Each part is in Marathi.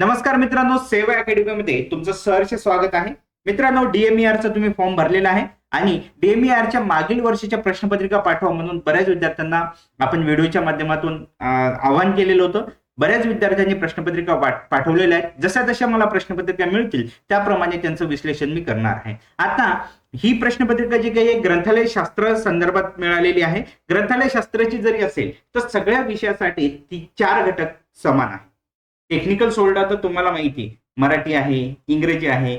नमस्कार मित्रांनो सेवा अकॅडमीमध्ये तुमचं सहर्ष स्वागत आहे. मित्रांनो डीएमईआरचा तुम्ही फॉर्म भरलेला आहे आणि डीएमईआरच्या च्या मागील वर्षीच्या प्रश्नपत्रिका पाठवा म्हणून बऱ्याच विद्यार्थ्यांना आपण व्हिडिओच्या माध्यमातून आवाहन केलेलं होतं. बऱ्याच विद्यार्थ्यांनी प्रश्नपत्रिका पाठवलेल्या आहेत. जशा जशा मला प्रश्नपत्रिका मिळतील त्याप्रमाणे त्यांचं विश्लेषण मी करणार आहे. आता ही प्रश्नपत्रिका जी काही ग्रंथालय शास्त्र संदर्भात मिळालेली आहे. ग्रंथालय शास्त्राची जरी असेल तर सगळ्या विषयासाठी ती चार घटक समान आहे टेक्निकल सोडला तर तुम्हाला माहिती आहे, मराठी आहे इंग्रजी आहे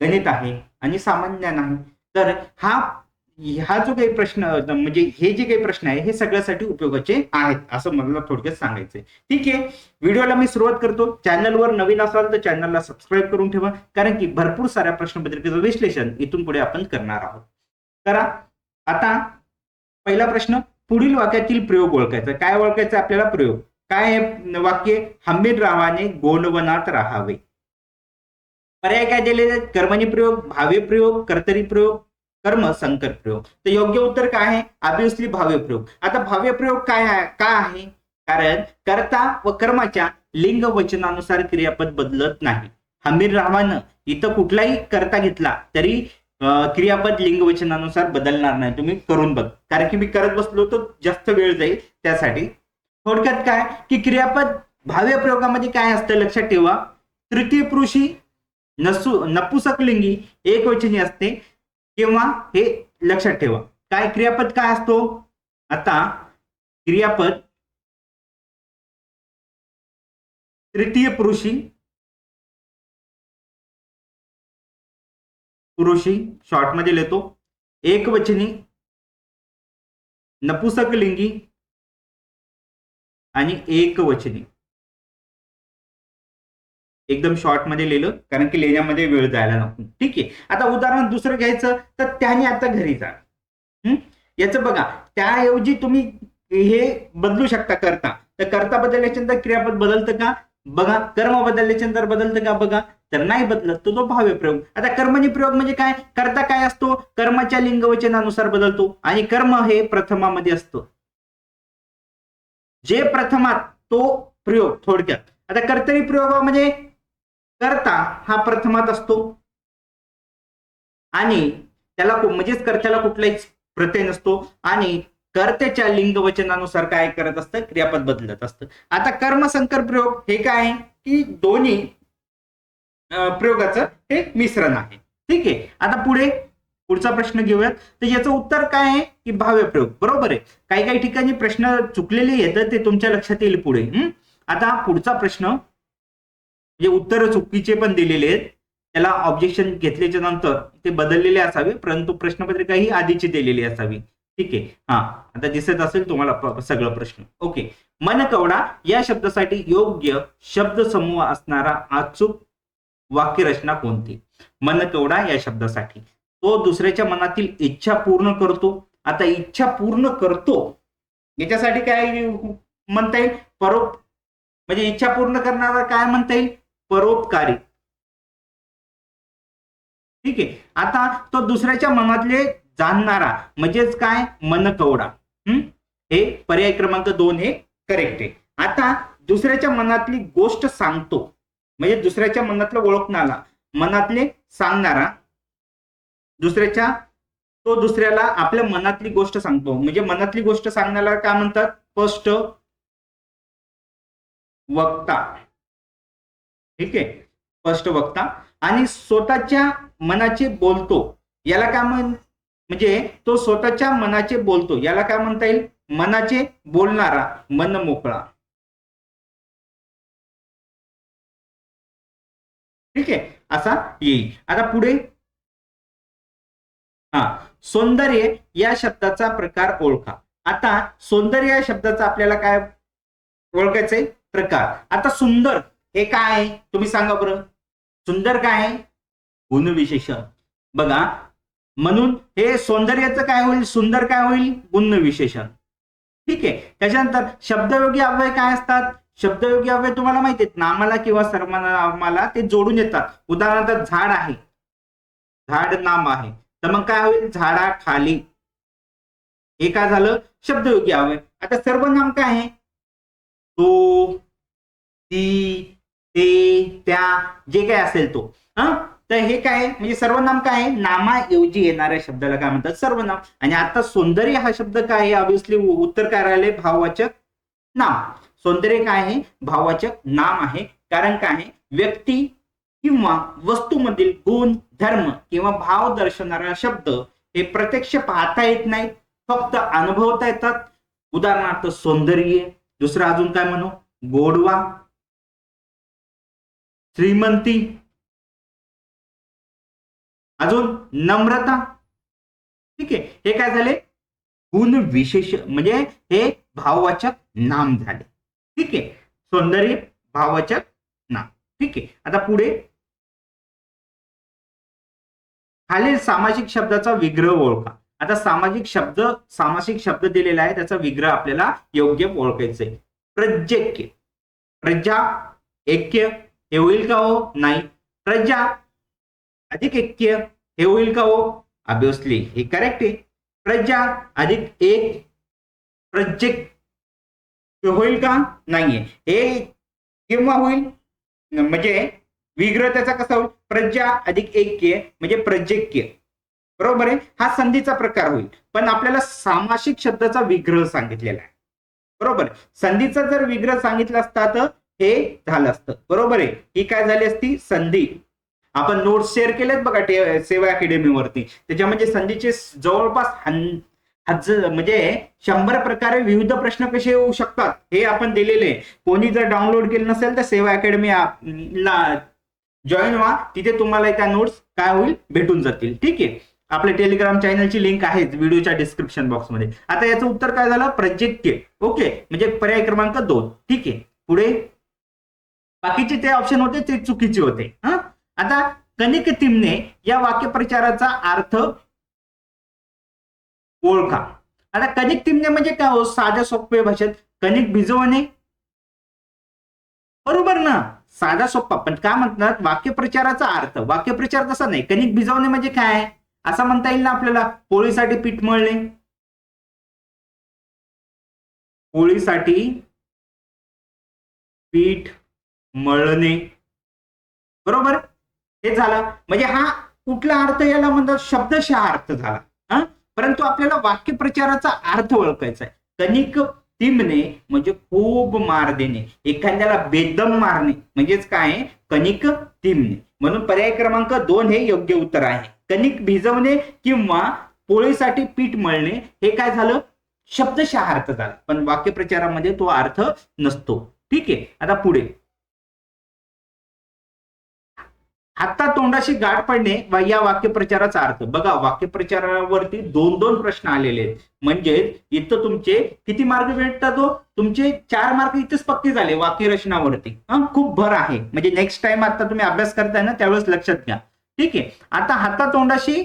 गणित आहे आणि सामान्य ज्ञान आहे. तर हा हा जो काही प्रश्न म्हणजे हे जे काही प्रश्न आहे हे सगळ्यासाठी उपयोगाचे आहेत असं मला थोडक्यात सांगायचंय. ठीक आहे? व्हिडिओला मी सुरुवात करतो. चॅनलवर नवीन असाल तर चॅनलला सबस्क्राईब करून ठेवा कारण की भरपूर साऱ्या प्रश्नपत्रिकेचं विश्लेषण इथून पुढे आपण करणार आहोत. करा. आता पहिला प्रश्न पुढील वाक्यातील प्रयोग ओळखायचा. काय ओळखायचा आपल्याला? प्रयोग. काय आहे वाक्य? हंबीर रावाने गोंडवनात राहावे. पर्याय काय दिलेले आहेत कर्मणी प्रयोग भावे प्रयोग कर्तरी प्रयोग कर्म संकर प्रयोग. तर योग्य उत्तर काय आहे? ऑब्विसली भाव्य प्रयोग. आता भाव्य प्रयोग काय का आहे? कारण कर्ता व कर्माच्या लिंग वचनानुसार क्रियापद बदलत नाही. हमीर रावानं इथं कुठलाही कर्ता घेतला तरी क्रियापद लिंग वचनानुसार बदलणार नाही. तुम्ही करून बघ. कारण की मी करत बसलो तर जास्त वेळ जाईल त्यासाठी. थोडक्यात काय? की क्रियापद भाव्य प्रयोगामध्ये काय असतं? लक्षात ठेवा. तृतीय पुरुषी नसू नपुसकलिंगी एकवचनी असते. किंवा हे लक्षात ठेवा. काय क्रियापद काय असतो? आता क्रियापद तृतीय पुरुषी पुरुषी शॉर्टमध्ये लिहितो. एकवचनी नपुसकलिंगी आणि एकवचनी. एकदम शॉर्टमध्ये लिहिलं कारण की लिहिण्यामध्ये वेळ जायला नको. ठीक आहे? आता उदाहरण दुसरं घ्यायचं तर त्याने आता घरी जा. हं? याचं बघा त्याऐवजी तुम्ही हे बदलू शकता करता. तर करता बदलल्याच्यानंतर क्रियापद बदलतं का? बघा कर्म बदलल्याच्यानंतर बदलतं का? बघा. तर नाही बदलत तो तो भाव्य प्रयोग. आता कर्मणी प्रयोग म्हणजे काय? करता काय असतो? कर्माच्या लिंगवचनानुसार बदलतो. आणि कर्म हे प्रथमामध्ये असतं. जे प्रथमात तो प्रयोग थोडक्यात. आता कर्तरी प्रयोगामध्ये म्हणजे करता हा प्रथमात असतो. आणि त्याला म्हणजेच कर्त्याला कुठलाही प्रत्यय नसतो. आणि कर्त्याच्या लिंग वचनानुसार काय करत असतं? क्रियापद बदलत असतं. आता कर्मसंकर प्रयोग हे काय आहे? की दोन्ही प्रयोगाचं हे मिश्रण आहे. ठीक आहे? आता पुढे पुढचा प्रश्न घेऊयात. तर याचं उत्तर काय आहे? की भाव्य प्रयोग. बरोबर आहे? काही काही ठिकाणी प्रश्न चुकलेले येतात ते तुमच्या लक्षात येईल पुढे. आता पुढचा प्रश्न म्हणजे उत्तर चुकीचे पण दिलेले आहेत त्याला ऑब्जेक्शन घेतल्याच्या नंतर ते बदललेले असावे परंतु प्रश्नपत्रिका ही आधीची दिलेली असावी. ठीक आहे? हा. आता दिसत असेल तुम्हाला सगळं प्रश्न. ओके. मनकवडा या शब्दासाठी योग्य शब्द समूह असणारा अचूक वाक्यरचना कोणती? मनकवडा या शब्दासाठी. तो दुसऱ्याच्या मनातील इच्छा पूर्ण करतो. आता इच्छा पूर्ण करतो याच्यासाठी काय म्हणता येईल? परोप म्हणजे इच्छा पूर्ण करणारा काय म्हणता येईल? परोपकारी. ठीक आहे. आता तो दुसऱ्याच्या मनातले जाणणारा म्हणजेच काय? मनकवडा. हम्म हे पर्याय क्रमांक दोन हे करेक्ट आहे. आता दुसऱ्याच्या मनातली गोष्ट सांगतो. म्हणजे दुसऱ्याच्या मनातलं ओळखणारा मनातले सांगणारा दुसऱ्याच्या तो दुसऱ्याला आपल्या मनातली गोष्ट सांगतो. म्हणजे मनातली गोष्ट सांगण्याला काय म्हणतात? स्पष्ट वक्ता. ठीक आहे? स्पष्ट वक्ता. आणि स्वतःच्या मनाचे बोलतो. याला काय म्हण म्हणजे तो स्वतःच्या मनाचे बोलतो. याला काय म्हणता येईल? मनाचे बोलणारा मन मोकळा. ठीक आहे? असा येईल. आता पुढे हा सौंदर्य या शब्दाचा प्रकार ओळखा. आता सौंदर्य या शब्दाचा आपल्याला काय ओळखायचंय? प्रकार. आता सुंदर हे काय आहे? तुम्ही सांगा बरं. सुंदर काय आहे? गुणविशेषण बघा म्हणून हे सौंदर्याचं काय होईल? सुंदर काय होईल? गुणविशेषण ठीक आहे. त्याच्यानंतर शब्दयोगी अव्यय काय असतात? शब्दयोगी अव्यय तुम्हाला माहिती आहेत. नामाला किंवा सर्वनामाला ते जोडून येतात. उदाहरणार्थ झाड आहे. झाड नाम आहे. तर मग काय होईल? झाडा खाली. हे काय झालं? शब्दयोगी अव्यय आता सर्वनाम काय आहे? तो ती ते त्या जे काय असेल तो. हा? तर हे काय आहे? म्हणजे सर्वनाम काय आहे? नामाऐवजी येणाऱ्या शब्दाला काय म्हणतात? सर्वनाम. आणि आता सौंदर्य हा शब्द काय आहे? ऑब्विसली उत्तर काय राहिले? भाववाचक नाम. सौंदर्य काय आहे? भाववाचक नाम आहे. कारण काय आहे? व्यक्ती किंवा वस्तूमधील गुण धर्म किंवा भाव दर्शवणारा शब्द हे प्रत्यक्ष पाहता येत नाहीत फक्त अनुभवता येतात. उदाहरणार्थ सौंदर्य दुसरं अजून काय म्हणू? गोडवा श्रीमंती. अजून नम्रता. ठीक आहे हे काय झाले? गुण विशेष म्हणजे हे भाववाचक नाम झाले. ठीक आहे सौंदर्य भाववाचक नाम. ठीक आहे आता पुढे खालील सामाजिक शब्दाचा विग्रह ओळखा. आता सामाजिक शब्द सामासिक शब्द दिलेला आहे त्याचा विग्रह आपल्याला योग्य ओळखायचा आहे प्रज्ञक्य प्रजा ऐक्य हे होईल का हो? नाही. प्रजा अधिक ऐक्य हे होईल का हो? ऑब्विसली हे करेक्ट आहे. प्रजा अधिक एक प्रज्ञक होईल का? नाहीये. हे केव्हा होईल म्हणजे विग्रह त्याचा कसा होईल? प्रज्ञा अधिक ऐक्य म्हणजे प्रज्ञक्य बरोबर आहे? हा संधीचा प्रकार होईल. पण आपल्याला सामासिक शब्दाचा विग्रह सांगितलेला आहे. बरोबर? संधीचा जर विग्रह सांगितला असता तर हे झालं असतं. बरोबर आहे? ही काय झाली असती? संधी. आपण नोट्स शेअर केलेत बघा टे- सेवा अकॅडमीवरती म्हणजे संधीचे जवळपास हज- म्हणजे शंभर प्रकारे विविध प्रश्न कसे येऊ शकतात हे आपण दिलेले आहे. कोणी जर डाउनलोड केलं नसेल तर सेवा अकॅडमी जॉईन व्हा. तिथे तुम्हाला त्या नोट्स काय होईल? भेटून जातील. ठीक आहे? आपल्या टेलिग्राम चॅनलची लिंक आहे व्हिडिओच्या डिस्क्रिप्शन बॉक्समध्ये आता याचं उत्तर काय झालं? प्रजेक्य ओके म्हणजे पर्याय क्रमांक दोन. ठीक आहे? पुढे. बाकीचे ते ऑप्शन होते ते चुकीचे होते. हा? आता कनिक तिमने या वाक्यप्रचाराचा अर्थ ओळखा. आता कणिक तिमणे म्हणजे काय हो? साध्या सोप्या भाषेत कणिक भिजवणे. बरोबर ना? साधा सोप्पा पण काय म्हणतात? वाक्यप्रचाराचा अर्थ. वाक्यप्रचार तसा नाही. कणिक भिजवणे म्हणजे काय? असं म्हणता येईल ना आपल्याला? पोळीसाठी पीठ मळणे. पोळीसाठी पीठ मळणे. बरोबर? हे झालं. म्हणजे हा कुठला अर्थ याला म्हणतात? शब्दशः अर्थ झाला. हा? परंतु आपल्याला वाक्यप्रचाराचा अर्थ ओळखायचा आहे. कणिक तिमणे म्हणजे खूप मार देणे एखाद्याला बेदम मारणे म्हणजेच काय? आहे? कणिक तिमणे. म्हणून पर्याय क्रमांक दोन हे योग्य उत्तर आहे. कणिक भिजवणे किंवा पोळीसाठी पीठ मळणे हे काय झालं? शब्दशः अर्थ झाला. पण वाक्यप्रचारामध्ये तो अर्थ नसतो. ठीक आहे? आता पुढे. आत्ता तोंडाशी गाठ पडणे वा या वाक्यप्रचाराचा अर्थ. बघा वाक्यप्रचारावरती दोन दोन प्रश्न आलेले आहेत. म्हणजे इथं तुमचे किती मार्क भेटतात हो? तुमचे चार मार्क इथेच पक्के झाले वाक्यरचनावरती हा? खूप भर आहे. म्हणजे नेक्स्ट टाइम आता तुम्ही अभ्यास करताय ना त्यावेळेस लक्षात घ्या. ठीक आहे? आता हातातोंडाशी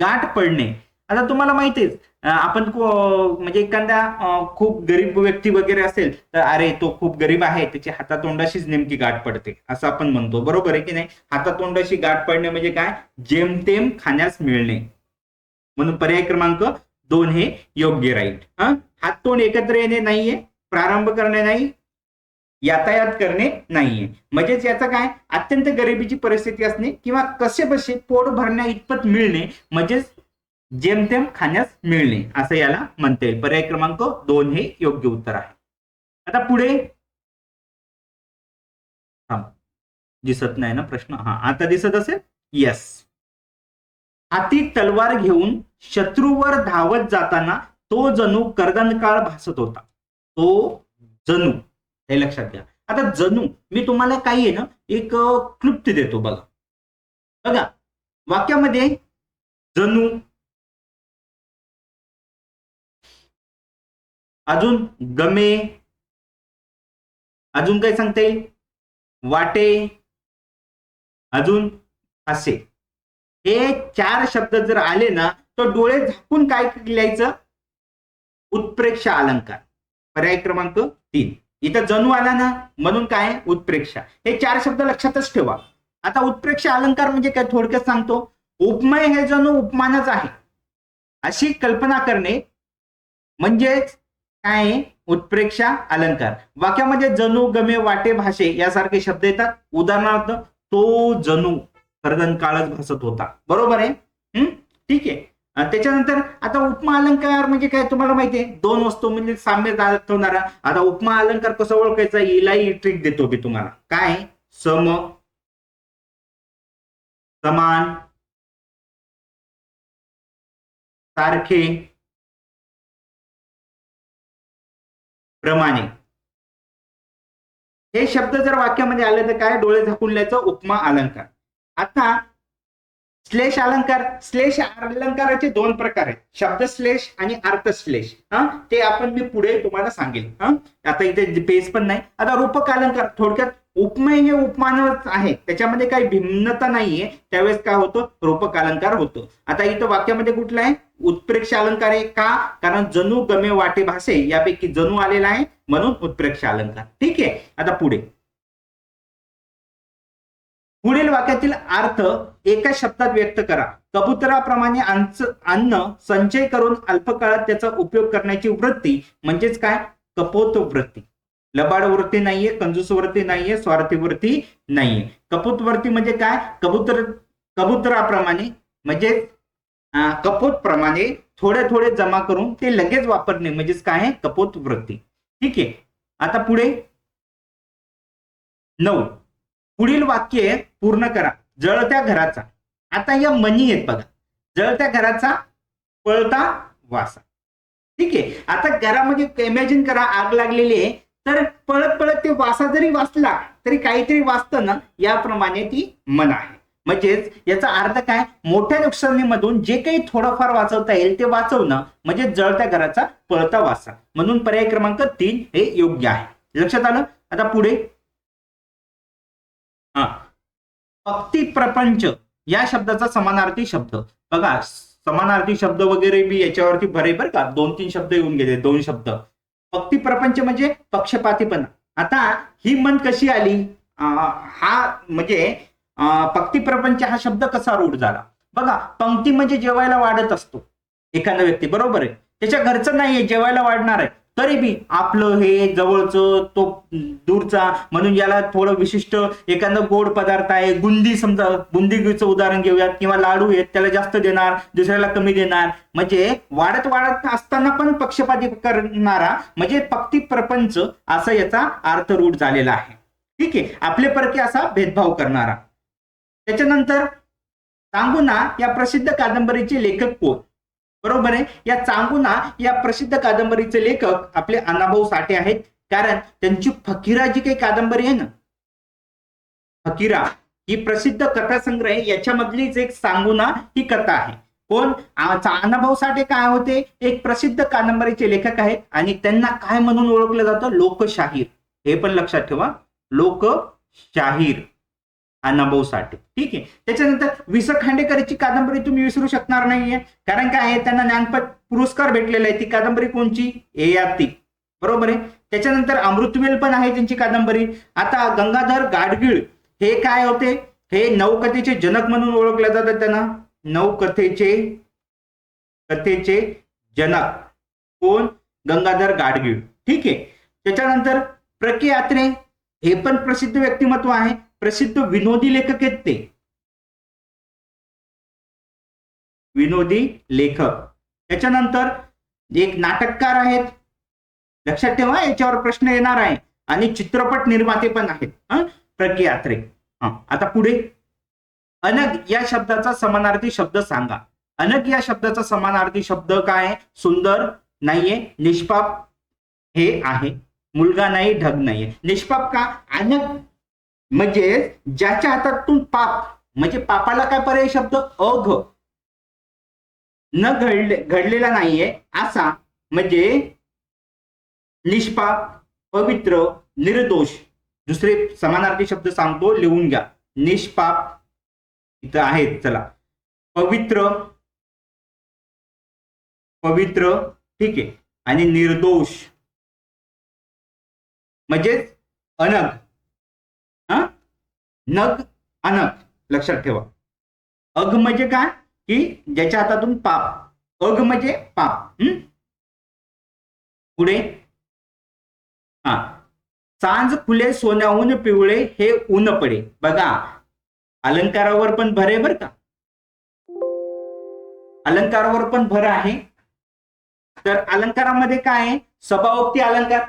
गाठ पडणे. आता तुम्हाला माहितीच आपण म्हणजे एखादा खूप गरीब व्यक्ती वगैरे असेल तर अरे तो खूप गरीब आहे त्याची हातातोंडाशीच नेमकी गाठ पडते असं आपण म्हणतो. बरोबर आहे की नाही? हातातोंडाशी गाठ पडणे म्हणजे काय? जेमतेम खाण्यास मिळणे. म्हणून पर्याय क्रमांक दोन हे योग्य राहील. हा? हात तोंड एकत्र येणे नाहीये प्रारंभ करणे नाही यातायात करणे नाहीये. म्हणजेच याचा काय? अत्यंत गरिबीची परिस्थिती असणे किंवा कसे बसे पोट भरण्या इतपत मिळणे म्हणजेच जेमतेम खाण्यास मिळणे असं याला म्हणता. येईल पर्याय क्रमांक दोन हे योग्य उत्तर आहे. आता पुढे हा दिसत नाही ना प्रश्न? हा आता दिसत असेल? येस हाती तलवार घेऊन शत्रूवर धावत जाताना तो जणू कर्दनकाळ भासत होता. तो जणू. हे लक्षात घ्या. आता जणू मी तुम्हाला काही आहे ना एक अं, क्लुप्ती देतो बघा. बघा वाक्यामध्ये जणू अजून गमे अजून काय सांगता येईल? वाटे अजून असे हे चार शब्द जर आले ना तर डोळे झाकून काय लिहायचं? उत्प्रेक्षा अलंकार. पर्याय क्रमांक तीन. इथं जणू आला ना म्हणून काय? उत्प्रेक्षा. हे चार शब्द लक्षातच ठेवा. आता उत्प्रेक्षा अलंकार म्हणजे काय? थोडक्यात सांगतो. उपमय हे जणू उपमानच आहे. अशी कल्पना करणे म्हणजेच काय? आहे? उत्प्रेक्षा अलंकार. वाक्यामध्ये जणू गमे वाटे भाषे यासारखे शब्द येतात. उदाहरणार्थ तो जणू कर्दन काळच भासत होता. बरोबर आहे? हम्म ठीक आहे. त्याच्यानंतर आता उपमा अलंकार म्हणजे काय तुम्हाला माहिती आहे? दोन वस्तू म्हणजे साम्य दाखवणारा. आता उपमा अलंकार कसं ओळखायचा? इलाही ट्रिक देतो मी तुम्हाला. काय? सम. समान. सारखे. प्रमाणे. हे शब्द जर वाक्यामध्ये आले तर काय? डोळे झाकून उपमा अलंकार. आता श्लेष अलंकार श्लेष अलंकाराचे दोन प्रकार आहेत. शब्द श्लेष आणि अर्थ श्लेष हा? ते आपण मी पुढे तुम्हाला सांगेल. हा? आता इथे पेज पण नाही. आता रूपक अलंकार थोडक्यात उपमेय हे उपमानच आहे. त्याच्यामध्ये काही भिन्नता नाहीये. त्यावेळेस काय होतो? रूपक अलंकार होतो. आता इथं वाक्यामध्ये कुठलं आहे? उत्प्रेक्ष अलंकार आहे का? कारण जणू गमे वाटे भासे यापैकी जणू आलेला आहे म्हणून उत्प्रेक्ष अलंकार. ठीक आहे? आता पुढे. पुढील वाक्यातील अर्थ एका शब्दात व्यक्त करा. कबुतराप्रमाणे अन्न संचय करून अल्पकाळात त्याचा उपयोग करण्याची वृत्ती म्हणजेच काय? कपोत वृत्ती लबाड वृत्ती नाहीये कंजूस वृत्ती नाहीये स्वार्थी वृत्ती नाहीये. कपूत वृत्ती म्हणजे काय? कबुतर कबुतराप्रमाणे म्हणजे कपोत प्रमाणे थोडे थोडे जमा करून ते लगेच वापरणे म्हणजेच काय आहे? कपोत वृत्ती. ठीक आहे? आता पुढे. नऊ. पुढील वाक्य पूर्ण करा. जळत्या घराचा. आता या मनी आहेत बघा. जळत्या घराचा पळता वासा. ठीक आहे? आता घरामध्ये इमॅजिन करा आग लागलेली आहे. तर पळत पळत ते वासा जरी वाचला तरी काहीतरी वाचतं ना? याप्रमाणे ती मन आहे. म्हणजेच याचा अर्थ काय? मोठ्या नुकसानीमधून जे काही थोडंफार वाचवता येईल ते वाचवणं म्हणजे जळत्या घराचा पळता वासा. म्हणून पर्याय क्रमांक तीन हे योग्य आहे. लक्षात आलं? आता पुढे. हा. भक्ती प्रपंच या शब्दाचा समानार्थी शब्द. बघा समानार्थी शब्द वगैरे बी याच्यावरती भरे बरं का. दोन तीन शब्द येऊन गेले दोन शब्द. भक्ती प्रपंच म्हणजे पक्षपातीपणा. आता ही मन कशी आली? आ, हा म्हणजे पंक्ती प्रपंच हा शब्द कसा रूढ झाला? बघा पंक्ती म्हणजे जेवायला वाढत असतो. एखादा व्यक्ती बरोबर आहे? त्याच्या घरचं नाहीये जेवायला वाढणार आहे. तरी बी आपलं हे जवळचं तो दूरचा म्हणून याला थोडं विशिष्ट एखादं गोड पदार्थ आहे बुंदी समजा बुंदीचं उदाहरण घेऊयात किंवा लाडू आहेत त्याला जास्त देणार दुसऱ्याला कमी देणार. म्हणजे वाढत वाढत असताना पण पक्षपाती करणारा म्हणजे पक्ती प्रपंच असा याचा अर्थ रूढ झालेला आहे. ठीक आहे? आपले परके असा भेदभाव करणारा. त्याच्यानंतर सांगुना या प्रसिद्ध कादंबरीचे लेखक कोण? बरोबर आहे? या चांगुना या प्रसिद्ध कादंबरीचे लेखक आपले अण्णाभाऊ साठे आहेत. कारण त्यांची फकीरा जी काही कादंबरी आहे ना? फकीरा ही प्रसिद्ध कथासंग्रह आहे. याच्यामधलीच एक सांगुना ही कथा आहे. कोण? चा- अण्णाभाऊ साठे काय होते? एक प्रसिद्ध कादंबरीचे लेखक आहेत. आणि त्यांना काय म्हणून ओळखलं जातं? लोकशाहीर. हे पण लक्षात ठेवा. लोकशाहीर. अण्णाभाऊ साठे ठीक आहे? त्याच्यानंतर विस खांडेकरची कादंबरी तुम्ही विसरू शकणार नाहीये. कारण काय आहे? त्यांना ज्ञानपद पुरस्कार भेटलेला आहे. ती कादंबरी कोणची? एयाती बरोबर आहे? त्याच्यानंतर अमृतवेल पण आहे त्यांची कादंबरी. आता गंगाधर गाडगीळ हे काय होते? हे नवकथेचे जनक म्हणून ओळखले जातात त्यांना. नवकथेचे कथेचे जनक. कोण? गंगाधर गाडगीळ. ठीक आहे? त्याच्यानंतर प्रके यात्रे हे पण प्रसिद्ध व्यक्तिमत्व आहे. प्रसिद्ध विनोदी लेखक आहेत ते. विनोदी लेखक. त्याच्यानंतर एक नाटककार आहेत लक्षात ठेवा याच्यावर प्रश्न येणार आहे. आणि चित्रपट निर्माते पण आहेत प्रज्ञा यात्रे आता पुढे. अनग या शब्दाचा समानार्थी शब्द सांगा. अनग या शब्दाचा समानार्थी शब्द काय? सुंदर नाहीये निष्पाप हे आहे. मुलगा नाही ढग नाहीये. निष्पाप का? अनग म्हणजे ज्याच्या हातातून पाप म्हणजे पापाला काय पर्याय शब्द? अघ. न घडले घडलेला नाहीये असा म्हणजे निष्पाप पवित्र निर्दोष. दुसरे समानार्थी शब्द सांगतो लिहून घ्या. निष्पाप इथं आहेत चला. पवित्र पवित्र ठीक आहे. आणि निर्दोष. म्हणजेच अनग नग अनग. लक्षात ठेवा. अग म्हणजे काय? की ज्याच्या हातातून पाप. अग म्हणजे पाप. हम्म पुढे. सांज खुले सोन्याहून पिवळे हे ऊन पडे. बघा. अलंकारावर पण भर आहे बर का? अलंकारावर पण भर आहे. तर अलंकारामध्ये काय आहे? सभाओक्ती अलंकार.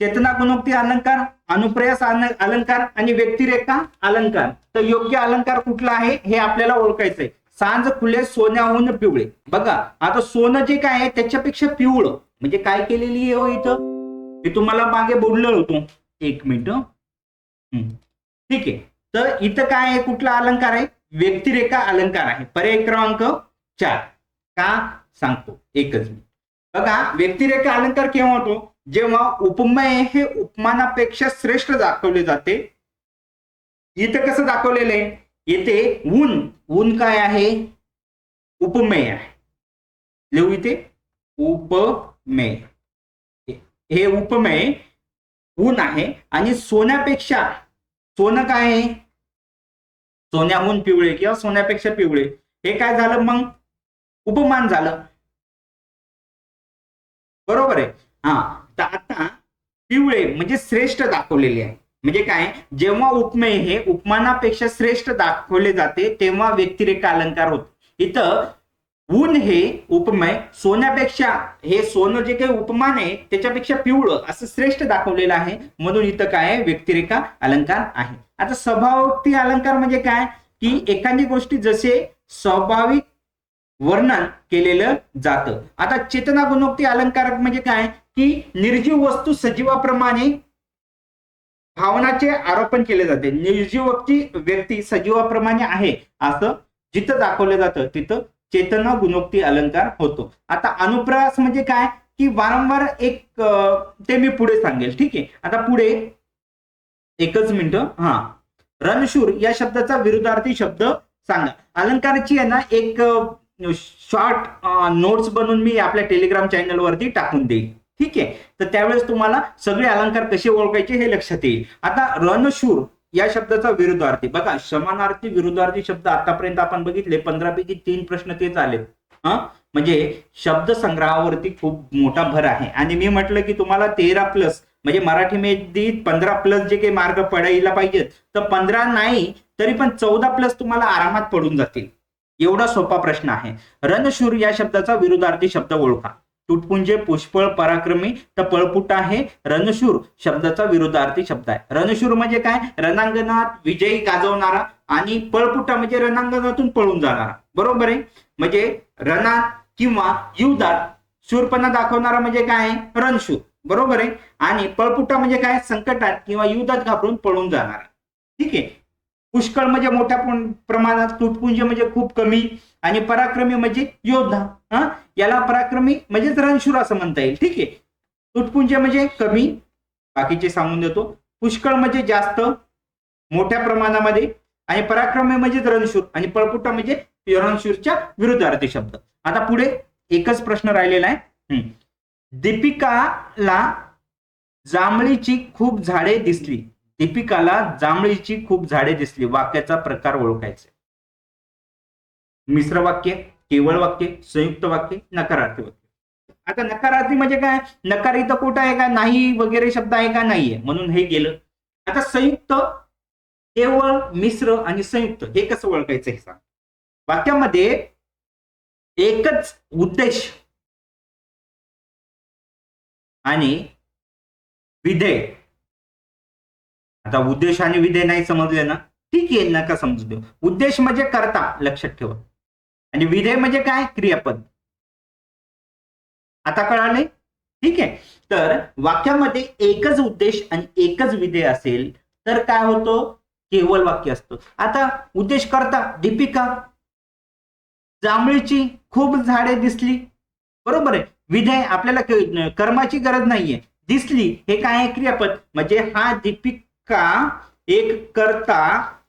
चेतना गुणोक्ती अलंकार. अनुप्रयास अलंकार आणि व्यक्तिरेखा अलंकार. तर योग्य अलंकार कुठला आहे? हे आपल्याला ओळखायचंय. सांज खुले सोन्याहून पिवळे. बघा आता सोनं जे काय आहे त्याच्यापेक्षा पिवळं. म्हणजे काय केलेली आहे हो इथं? मी तुम्हाला मागे बोललो होतो. एक मिनिट. ठीक आहे. तर इथं काय आहे? कुठला अलंकार आहे? व्यक्तिरेखा अलंकार आहे. पर्याय क्रमांक चार. का? सांगतो. एकच मिनिट. बघा व्यक्तिरेखा अलंकार केव्हा होतो? जेव्हा उपमेय हे उपमानापेक्षा श्रेष्ठ दाखवले जाते इथं कसं दाखवलेलं आहे? येथे ऊन ऊन काय आहे? उपमेय आहे. लिहू इथे उपमेय हे उपमेय ऊन आहे आणि सोन्यापेक्षा सोनं काय आहे? सोन्याहून पिवळे किंवा सोन्यापेक्षा पिवळे. हे काय झालं मग? उपमान झालं. बरोबर आहे? हा. तर आता पिवळे म्हणजे श्रेष्ठ दाखवलेले आहे. म्हणजे काय? जेव्हा उपमेय हे उपमानापेक्षा श्रेष्ठ दाखवले जाते तेव्हा व्यक्तिरेखा अलंकार होत. इथं ऊन हे उपमय सोन्यापेक्षा हे सोनं जे काही उपमान आहे त्याच्यापेक्षा पिवळं असं श्रेष्ठ दाखवलेलं आहे. म्हणून इथं काय व्यक्तिरेखा अलंकार आहे. आता स्वभावोक्ती अलंकार म्हणजे काय? की एखादी गोष्टी जसे स्वाभाविक वर्णन केलेलं जातं. आता चेतना गुणोक्ती अलंकार म्हणजे काय? की निर्जीव वस्तू सजीवाप्रमाणे भावनाचे आरोपण केले जाते. निर्जीव व्यक्ती व्यक्ती सजीवाप्रमाणे आहे असं जिथं दाखवलं जातं तिथं चेतना गुणोक्ती अलंकार होतो. आता अनुप्रास म्हणजे काय? की वारंवार एक ते मी पुढे सांगेल ठीक आहे? आता पुढे एकच मिनिट हा. रणशूर या शब्दाचा विरुद्धार्थी शब्द सांगा. अलंकाराची आहे ना एक शॉर्ट नोट्स बनवून मी आपल्या टेलिग्राम चॅनल वरती टाकून देईल ठीक आहे? तर त्यावेळेस तुम्हाला सगळे अलंकार कसे ओळखायचे हे लक्षात येईल. आता रणशूर या शब्दाचा विरुद्धार्थी. बघा समानार्थी विरुद्धार्थी शब्द आतापर्यंत आपण बघितले पंधरा पैकी तीन प्रश्न तेच आलेत. म्हणजे शब्द संग्रहावरती खूप मोठा भर आहे. आणि मी म्हटलं की तुम्हाला तेरा प्लस म्हणजे मराठी मेदी पंधरा प्लस जे काही मार्ग पडायला पाहिजेत तर पंधरा नाही तरी पण चौदा प्लस तुम्हाला आरामात पडून जातील. एवढा सोपा प्रश्न आहे. रणशूर या शब्दाचा विरुद्धार्थी शब्द ओळखा. तुटपुंजे पुष्पळ पराक्रमी तर आहे. रणशूर शब्दाचा विरुद्धार्थी शब्द आहे. रणशूर म्हणजे काय? रणांगणात विजयी गाजवणारा आणि पळपुटा म्हणजे रणांगणातून पळून जाणारा. बरोबर आहे? म्हणजे रणात किंवा युद्धात शूरपणा दाखवणारा म्हणजे काय आहे? रणशूर. बरोबर आहे? आणि पळपुटा म्हणजे काय? संकटात किंवा युद्धात घाबरून पळून जाणारा. ठीक आहे? पुष्कळ म्हणजे मोठ्या प्रमाणात तुटपुंज म्हणजे खूप कमी आणि पराक्रमी म्हणजे योद्धा. हा? याला पराक्रमी म्हणजेच रणशूर असं म्हणता येईल. ठीक आहे? तुटपुंजे म्हणजे कमी बाकीचे सांगून देतो. पुष्कळ म्हणजे जास्त मोठ्या प्रमाणामध्ये आणि पराक्रमी म्हणजेच रणशूर आणि पळपुटा म्हणजे रणशूरच्या विरुद्धार्थी शब्द. आता पुढे एकच प्रश्न राहिलेला आहे. हम्म. दीपिकाला जांभळीची खूप झाडे दिसली. दीपिकाला जांभळीची खूप झाडे दिसली. वाक्याचा प्रकार ओळखायचे मिश्र वाक्य. केवळ वाक्य संयुक्त वाक्य नकारार्थी वाक्य. आता नकारार्थी म्हणजे काय? नकार इथं कुठं आहे का? नाही वगैरे शब्द आहे का? नाहीये. म्हणून हे गेलं. आता संयुक्त केवळ मिश्र आणि संयुक्त हे कसं ओळखायचं हे सांग. वाक्यामध्ये एकच उद्देश आणि विधेय. आता उद्देश आणि विधेय नाही समजले ना? ठीक आहे नका समजू देऊ. उद्देश म्हणजे करता लक्षात ठेवा. आणि विधेय म्हणजे काय? क्रियापद. आता कळाले ठीक आहे. तर वाक्यामध्ये एकच उद्देश आणि एकच विधेय असेल तर काय होतो? केवळ वाक्य असतो. आता उद्देश करता दीपिका जांभळीची खूप झाडे दिसली. बरोबर आहे. विधेय आपल्याला कर्माची गरज नाहीये. दिसली हे काय आहे? क्रियापद. म्हणजे हा दीपिका एक करता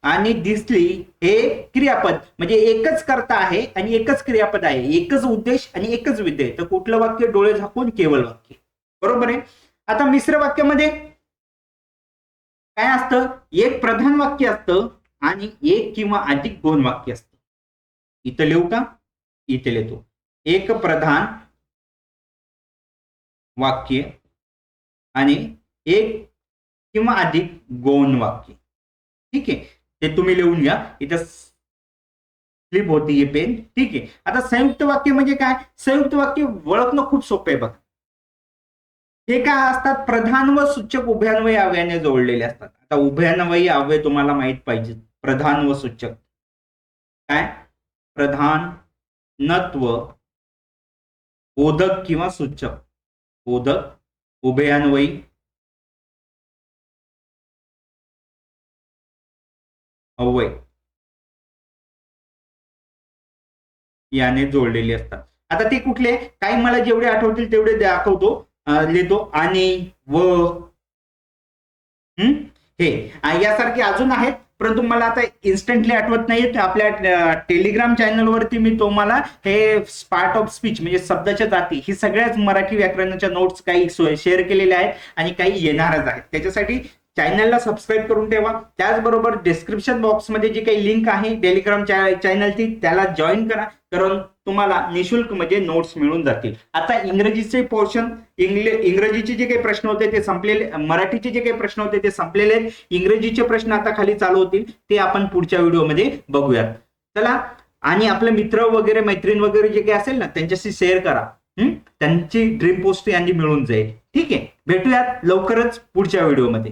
आणि दिसली हे क्रियापद. म्हणजे एकच करता आहे आणि एकच क्रियापद आहे. एकच उद्देश आणि एकच विद्य तर कुठलं वाक्य डोळे झाकून केवळ वाक्य. बरोबर आहे? आता मिश्र वाक्यामध्ये काय असतं? एक प्रधान वाक्य असतं आणि एक किंवा अधिक दोन वाक्य असतं. इथं लिहू का? इथे लिहितो. एक प्रधान वाक्य आणि एक किंवा अधिक गौण वाक्य. ठीक आहे? ते तुम्ही लिहून घ्या. इथं स्लिप होती पेन ठीक आहे. आता संयुक्त वाक्य म्हणजे काय? संयुक्त वाक्य ओळखणं खूप सोपं आहे बघा. हे काय असतात? प्रधान व सूचक उभ्यान्वयी अवयाने जोडलेले असतात. आता उभयान्वयी अव्यय तुम्हाला माहीत पाहिजे. प्रधान व सूचक. काय? प्रधान नत्व बोधक किंवा सूचक. बोधक उभयान्वयी अव्यय याने जोडलेले असतात. आता ते कुठले? काही मला जेवढे आठवतील तेवढे दाखवतो लिहितो. आणि व हे? यासारखे अजून आहेत परंतु मला आता इन्स्टंटली आठवत नाहीत आपल्या टेलिग्राम चॅनलवरती मी तुम्हाला हे पार्ट ऑफ स्पीच म्हणजे शब्दाच्या जाती ही सगळ्याच मराठी व्याकरणाच्या नोट्स काही शेअर केलेल्या आहेत आणि काही येणारच आहेत. त्याच्यासाठी चॅनलला सबस्क्राईब करून ठेवा. त्याचबरोबर डिस्क्रिप्शन बॉक्समध्ये जी काही लिंक आहे टेलिग्राम चॅनलची त्याला जॉईन करा. कारण तुम्हाला निशुल्क म्हणजे नोट्स मिळून जातील. आता इंग्रजीचे पोर्शन इंग्रजीचे जे काही प्रश्न होते ते संपलेले मराठीचे जे काही प्रश्न होते ते संपलेले आहेत. इंग्रजीचे प्रश्न आता खाली चालू होतील. ते आपण पुढच्या व्हिडिओमध्ये बघूयात. चला आणि आपले मित्र वगैरे मैत्रीण वगैरे जे काही असेल ना त्यांच्याशी शेअर करा. त्यांची ड्रीम पोस्ट यांनी मिळून जाईल. ठीक आहे? भेटूयात लवकरच पुढच्या व्हिडिओमध्ये